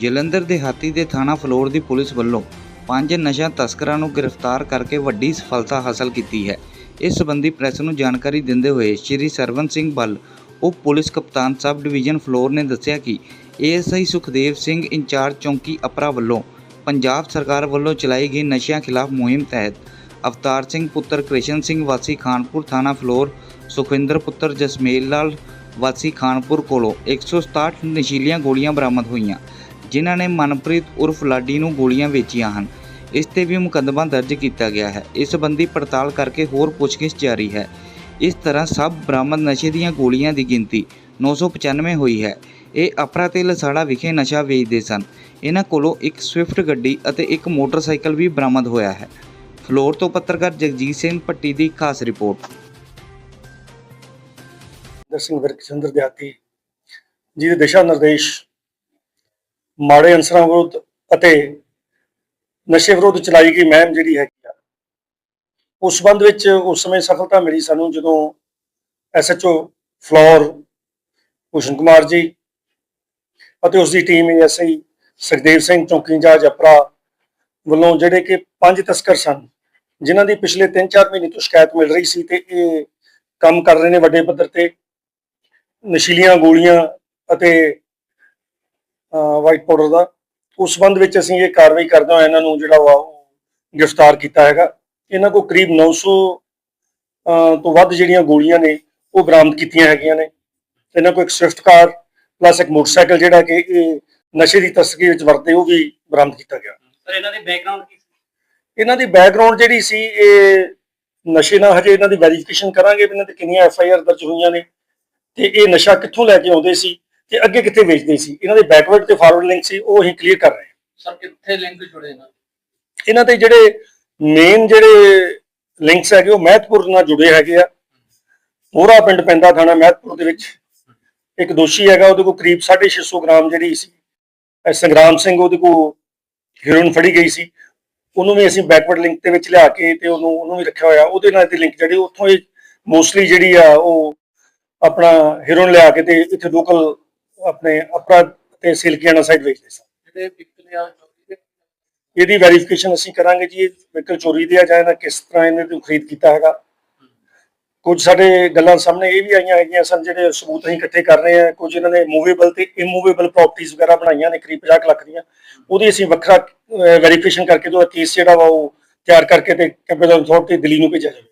ਜਲੰਧਰ ਦਿਹਾਤੀ ਦੇ ਥਾਣਾ ਫਲੋਰ ਦੀ ਪੁਲਿਸ ਵੱਲੋਂ ਪੰਜ ਨਸ਼ਾ ਤਸਕਰਾਂ ਨੂੰ ਗ੍ਰਿਫਤਾਰ ਕਰਕੇ ਵੱਡੀ ਸਫਲਤਾ ਹਾਸਲ ਕੀਤੀ ਹੈ। ਇਸ ਸੰਬੰਧੀ ਪ੍ਰੈਸ ਨੂੰ ਜਾਣਕਾਰੀ ਦਿੰਦੇ ਹੋਏ ਸ਼੍ਰੀ ਸਰਵਨ ਸਿੰਘ ਬੱਲ ਉਪ ਪੁਲਿਸ ਕਪਤਾਨ ਸਬ ਡਿਵੀਜ਼ਨ ਫਲੋਰ ਨੇ ਦੱਸਿਆ ਕਿ ਏਐਸਆਈ ਸੁਖਦੇਵ ਸਿੰਘ ਇੰਚਾਰਜ ਚੌਂਕੀ ਅਪਰਾ ਵੱਲੋਂ ਪੰਜਾਬ ਸਰਕਾਰ ਵੱਲੋਂ ਚਲਾਈ ਗਈ ਨਸ਼ਿਆਂ ਖਿਲਾਫ ਮੁਹਿੰਮ ਤਹਿਤ ਅਵਤਾਰ ਸਿੰਘ ਪੁੱਤਰ ਕ੍ਰਿਸ਼ਨ ਸਿੰਘ ਵਾਸੀ ਖਾਨਪੁਰ ਥਾਣਾ ਫਲੋਰ, ਸੁਖਵਿੰਦਰ ਪੁੱਤਰ ਜਸਮੇਲ ਲਾਲ ਵਾਸੀ ਖਾਨਪੁਰ ਕੋਲੋਂ 167 ਨਸ਼ੀਲੀਆਂ ਗੋਲੀਆਂ ਬਰਾਮਦ ਹੋਈਆਂ। ਜਿਨ੍ਹਾਂ ਨੇ ਮਨਪ੍ਰੀਤ ਉਰਫ ਲਾਡੀ ਨੂੰ ਗੋਲੀਆਂ ਵੇਚੀਆਂ ਹਨ। ਇਸ ਤੇ ਵੀ ਮੁਕੱਦਮਾ ਦਰਜ ਕੀਤਾ ਗਿਆ ਹੈ। ਇਸ ਸੰਬੰਧੀ ਪੜਤਾਲ ਕਰਕੇ ਹੋਰ ਪੁੱਛਗਿੱਛ ਜਾਰੀ ਹੈ। ਇਸ ਤਰ੍ਹਾਂ ਸਭ ਬਰਾਮਦ ਨਸ਼ੇ ਦੀਆਂ ਗੋਲੀਆਂ ਦੀ ਗਿਣਤੀ 995 ਹੋਈ ਹੈ। ਇਹ ਅਪਰਾ ਤੇ ਲਸਾੜਾ ਵਿਖੇ ਨਸ਼ਾ ਵੇਚਦੇ ਸਨ। ਇਹਨਾਂ ਕੋਲੋਂ ਇੱਕ ਸਵਿਫਟ ਗੱਡੀ ਅਤੇ ਇੱਕ ਮੋਟਰਸਾਈਕਲ ਵੀ ਬਰਾਮਦ ਹੋਇਆ ਹੈ। ਫਲੋਰ ਤੋਂ ਪੱਤਰਕਾਰ ਜਗਜੀਤ ਸਿੰਘ ਪੱਟੀ ਦੀ ਖਾਸ ਰਿਪੋਰਟ। ਦਰ ਸਿੰਘ ਚੰਦਰ ਦਿਹਾਤੀ ਜਿਹਦੇ ਦਿਸ਼ਾ ਨਿਰਦੇਸ਼ ਮਾੜੇ ਅਨਸਰਾਂ ਵਿਰੁੱਧ ਅਤੇ ਨਸ਼ੇ ਵਿਰੁੱਧ ਚਲਾਈ ਗਈ ਮਹਿਮ ਜਿਹੜੀ ਹੈਗੀ ਆ, ਉਸ ਸੰਬੰਧ ਵਿੱਚ ਉਸ ਸਮੇਂ ਸਫਲਤਾ ਮਿਲੀ ਸਾਨੂੰ ਜਦੋਂ ਐਸਐਚਓ ਫਲੋਰ ਭੂਸ਼ਣ ਕੁਮਾਰ ਜੀ ਅਤੇ ਉਸ ਦੀ ਟੀਮ ਐਸਆਈ ਸੁਖਦੇਵ ਸਿੰਘ ਚੌਂਕੀ ਇੰਚਾਰਜ ਅਪਰਾ ਵੱਲੋਂ ਜਿਹੜੇ ਕਿ ਪੰਜ ਤਸਕਰ ਸਨ, ਜਿਨ੍ਹਾਂ ਦੀ ਪਿਛਲੇ 3-4 ਮਹੀਨੇ ਤੋਂ ਸ਼ਿਕਾਇਤ ਮਿਲ ਰਹੀ ਸੀ ਤੇ ਇਹ ਕੰਮ ਕਰ ਰਹੇ ਨੇ ਵੱਡੇ ਪੱਧਰ ਤੇ, ਨਸ਼ੀਲੀਆਂ ਗੋਲੀਆਂ ਅਤੇ ਵਾਈਟ ਪਾਊਡਰ ਦਾ। ਉਸ ਸੰਬੰਧ ਵਿੱਚ ਅਸੀਂ ਇਹ ਕਾਰਵਾਈ ਕਰਦੇ ਹਾਂ ਇਹਨਾਂ ਨੂੰ ਜਿਹੜਾ ਵਾ ਉਹ ਗ੍ਰਿਫਤਾਰ ਕੀਤਾ ਹੈਗਾ। ਇਹਨਾਂ ਕੋਲ ਕਰੀਬ 900 ਅਹ, ਤੋਂ ਵੱਧ ਜਿਹੜੀਆਂ ਗੋਲੀਆਂ ਨੇ ਉਹ ਬਰਾਮਦ ਕੀਤੀਆਂ ਹੈਗੀਆਂ ਨੇ। ਇਹਨਾਂ ਕੋਲ ਇੱਕ ਸਵਿਫਟ ਕਾਰ ਪਲੱਸ ਇੱਕ ਮੋਟਰਸਾਈਕਲ ਜਿਹੜਾ ਕਿ ਇਹ ਨਸ਼ੇ ਦੀ ਤਸਕਰੀ ਵਿੱਚ ਵਰਤੇ ਉਹ ਵੀ ਬਰਾਮਦ ਕੀਤਾ ਗਿਆ। ਸਰ ਇਹਨਾਂ ਦੇ ਬੈਕਗ੍ਰਾਉਂਡ ਕੀ ਸੀ? ਇਹਨਾਂ ਦੀ ਬੈਕਗ੍ਰਾਉਂਡ ਜਿਹੜੀ ਸੀ ਇਹ ਨਸ਼ੇ ਨਾਲ ਹਜੇ ਇਹਨਾਂ ਦੀ ਵੈਰੀਫਿਕੇਸ਼ਨ ਕਰਾਂਗੇ ਇਹਨਾਂ ਤੇ ਕਿੰਨੀਆਂ ਐਫ ਆਈ ਆਰ ਦਰਜ ਹੋਈਆਂ ਨੇ। ਤੇ ਇਹ ਨਸ਼ਾ ਕਿੱਥੋਂ ਲੈ ਕੇ ਆਉਂਦੇ ਸੀ? ਤੇ ਅੱਗੇ ਕਿੱਥੇ ਵੇਚਦੇ ਸੀ? ਇਹਨਾਂ ਦੇ ਬੈਕਵਰਡ ਤੇ ਫਾਰਵਰਡ ਲਿੰਕ ਸੀ ਉਹ ਅਸੀਂ ਕਲੀਅਰ ਕਰ ਰਹੇ ਹਾਂ। ਸਰ ਕਿੱਥੇ ਲਿੰਕ ਜੁੜੇ ਇਹਨਾਂ ਇਹਨਾਂ ਦੇ ਜਿਹੜੇ ਮੇਨ ਜਿਹੜੇ ਲਿੰਕਸ ਹੈਗੇ ਉਹ ਮਹਿਤਪੁਰ ਨਾਲ ਜੁੜੇ ਹੈਗੇ ਆ। ਪੂਰਾ ਪਿੰਡ ਪੈਂਦਾ ਥਾਣਾ ਮਹਿਤਪੁਰ ਦੇ ਵਿੱਚ। ਇੱਕ ਦੋਸ਼ੀ ਹੈਗਾ ਉਹਦੇ ਕੋਲ ਕਰੀਬ 650 ਗ੍ਰਾਮ ਜਿਹੜੀ ਸੀ ਸੰਗਰਾਮ ਸਿੰਘ ਉਹਦੇ ਕੋਲ ਹੀਰੋਇਨ ਫੜੀ ਗਈ ਸੀ। ਉਹਨੂੰ ਵੀ ਅਸੀਂ ਬੈਕਵਰਡ ਲਿੰਕ ਦੇ ਵਿੱਚ ਲਿਆ ਕੇ ਤੇ ਉਹਨੂੰ ਉਹਨੂੰ ਵੀ ਰੱਖਿਆ ਹੋਇਆ। ਉਹਦੇ ਨਾਲ ਤੇ ਲਿੰਕ ਜਿਹੜੀ ਉੱਥੋਂ ਇਹ ਮੋਸਟਲੀ ਜਿਹੜੀ ਆ ਉਹ ਆਪਣਾ ਹੀਰੋਇਨ ਲਿਆ ਕੇ ਤੇ ਇੱਥੇ ਲੋਕਲ ਆਪਣੇ ਅਪਰਾ ਤੇ ਸਿਲਕੀਆਣਾ ਸਾਈਡ ਵੇਚਦੇ ਸਨ। ਜਿਹੜੇ ਵਿਕਨੇ ਆ ਇਹਦੀ ਵੈਰੀਫਿਕੇਸ਼ਨ ਅਸੀਂ ਕਰਾਂਗੇ ਜੀ ਇਹ ਵਹੀਕਲ ਚੋਰੀ ਦੀ ਆ ਜਾਂ ਇਹਨਾਂ ਕਿਸ ਤਰ੍ਹਾਂ ਇਹਨੇ ਤੋਂ ਖਰੀਦ ਕੀਤਾ ਹੈਗਾ। ਕੁਝ ਸਾਡੇ ਗੱਲਾਂ ਸਾਹਮਣੇ ਇਹ ਵੀ ਆਈਆਂ ਹੈਗੀਆਂ ਸਨ ਜਿਹੜੇ ਸਬੂਤ ਅਸੀਂ ਇਕੱਠੇ ਕਰ ਰਹੇ ਹਾਂ। ਕੁਝ ਇਹਨਾਂ ਨੇ ਮੂਵੇਬਲ ਤੇ ਇਮੂਵੇਬਲ ਪ੍ਰਾਪਰਟੀਆਂ ਵਗੈਰਾ ਬਣਾਈਆਂ ਨੇ ਕਰੀਬ 50 ਕੁ ਲੱਖ ਦੀਆਂ। ਉਹਦੀ ਅਸੀਂ ਵੱਖਰਾ ਵੈਰੀਫਿਕੇਸ਼ਨ ਕਰਕੇ ਤੋਂ ਕੇਸ ਜਿਹੜਾ ਵਾ ਉਹ ਤਿਆਰ ਕਰਕੇ ਤੇ ਕੰਪਿਊਟਰ ਅਥਾਰਟੀ ਦਿੱਲੀ ਨੂੰ ਭੇਜਿਆ ਜਾਵੇ।